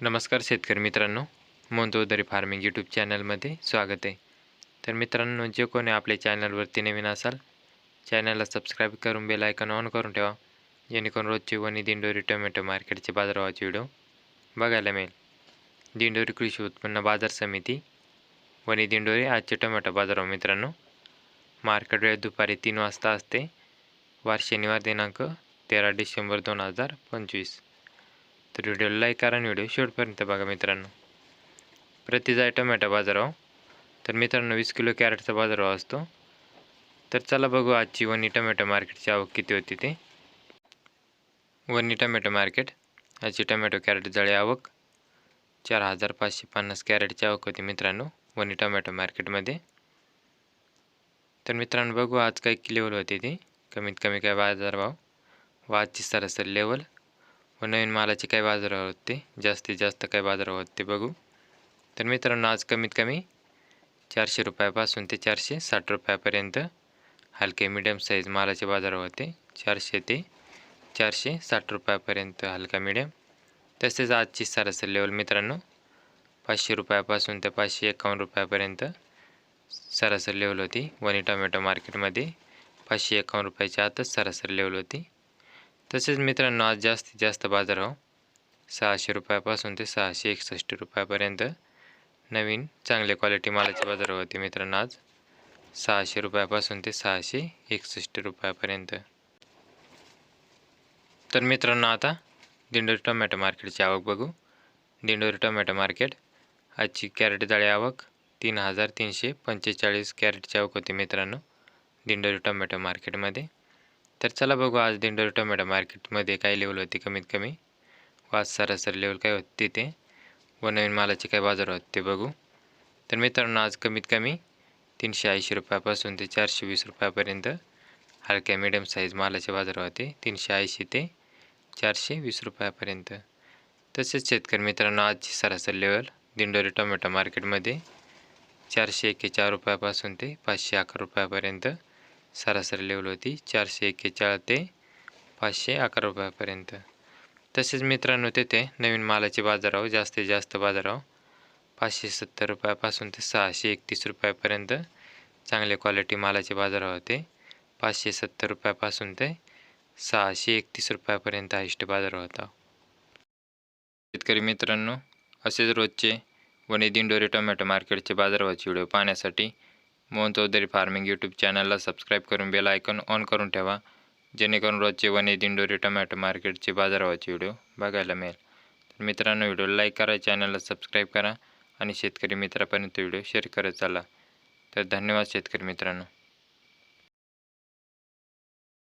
नमस्कार शेतकरी मित्रांनो मोंदोदरी फार्मिंग यूट्यूब चॅनलमध्ये स्वागत आहे. तर मित्रांनो जे कोणी आपल्या चॅनलवरती नवीन असाल चॅनलला सबस्क्राईब करून बेल आयकॉन ऑन करून ठेवा जेणेकरून रोजची वनी दिंडोरी टोमॅटो मार्केटचे बाजारभावाचे व्हिडिओ बघायला मिळेल. दिंडोरी कृषी उत्पन्न बाजार समिती वनी दिंडोरी आजचे टोमॅटो बाजारभाव मित्रांनो मार्केट वेळ दुपारी तीन वाजता असते वार शनिवार दिनांक तेरा डिसेंबर दोन हजार पंचवीस. तर व्हिडिओला लाईक करा आणि व्हिडिओ शेवटपर्यंत बघा मित्रांनो. प्रति आहे टोमॅटो बाजारभाव. तर मित्रांनो वीस किलो कॅरेटचा बाजारभाव असतो. तर चला बघू आजची वनी टोमॅटो मार्केटची आवक किती होती ते. वनी टोमॅटो मार्केट आजची टोमॅटो कॅरेट जळे आवक. चार हजार पाचशे पन्नास कॅरेटची आवक होती मित्रांनो वनी टोमॅटो मार्केटमध्ये तर मित्रांनो बघू आज काय लेवल होती ती. कमीत कमी काय बाजारभाव. व आजची सरासरी लेवल व नवीन मालाची काय बाजारावर होते? जास्तीत जास्त काय बाजारावर होते बघू. तर मित्रांनो आज कमीत कमी चारशे रुपयापासून ते चारशे साठ रुपयापर्यंत हलके मिडियम साईज मालाचे बाजारावर होते. चारशे ते चारशे साठ रुपयापर्यंत हलका मिडियम तसेच आजची सरासरी लेवल मित्रांनो पाचशे रुपयापासून ते पाचशे एकावन्न रुपयापर्यंत सरासरी लेवल होती. वनी टोमॅटो मार्केटमध्ये पाचशे एकावन्न रुपयाच्या आतच सरासरी लेवल होती. तसेच मित्रांनो आज जास्तीत जास्त बाजारभाव हो. सहाशे रुपयापासून ते सहाशे एकसष्ट रुपयापर्यंत नवीन चांगल्या क्वालिटी मालाचे बाजारभाव होते मित्रांनो आज. सहाशे रुपयापासून ते सहाशे एकसष्ट रुपयापर्यंत. तर मित्रांनो आता दिंडोरी टोमॅटो मार्केटची आवक बघू. दिंडोरी टोमॅटो मार्केट आजची कॅरेट जाळी आवक तीन हजार तीनशे पंचेचाळीस कॅरेटची आवक होती मित्रांनो दिंडोरी टोमॅटो मार्केटमध्ये. तर चला बघू आज दिंडोरी टोमॅटो मार्केटमध्ये काय लेवल होती कमीत कमी. व आज सरासरी लेवल काय होती ते. व नवीन मालाचे काय बाजार होते ते बघू. तर मित्रांनो आज कमीत कमी तीनशे ऐंशी रुपयापासून ते चारशे वीस रुपयापर्यंत हलक्या मिडियम साईज मालाचे बाजार होते. तीनशे ऐंशी ते चारशे वीस रुपयापर्यंत. तसेच शेतकरी मित्रांनो आजची सरासरी लेवल दिंडोरी टोमॅटो मार्केटमध्ये चारशे एक्केचाळ रुपयापासून ते पाचशे अकरा रुपयापर्यंत सरासरी लेवल होती. चारशे एक्केचाळीस ते पाचशे अकरा रुपयापर्यंत. तसेच मित्रांनो तेथे नवीन मालाचे बाजारभाव जास्तीत जास्त बाजारभाव पाचशे सत्तर रुपयापासून ते सहाशे एकतीस रुपयापर्यंत चांगले क्वालिटी मालाचे बाजारभाव होते. पाचशे सत्तर रुपयापासून ते सहाशे एकतीस रुपयापर्यंत हायस्ट बाजार होता. शेतकरी मित्रांनो असेच रोजचे वणी दिंडोरी टोमॅटो मार्केटचे बाजारभावाचे व्हिडिओ पाहण्यासाठी मोहन चौधरी फार्मिंग यूट्यूब चॅनलला सबस्क्राईब करून बेल आयकॉन ऑन करून ठेवा जेणेकरून रोजचे वने दिंडोरी टोमॅटो मार्केटचे बाजारभावाचे व्हिडिओ बघायला मिळेल. तर मित्रांनो व्हिडिओ लाईक करा चॅनलला सबस्क्राईब करा आणि शेतकरी मित्रापर्यंत व्हिडिओ शेअर करत चाला. तर धन्यवाद शेतकरी मित्रांनो.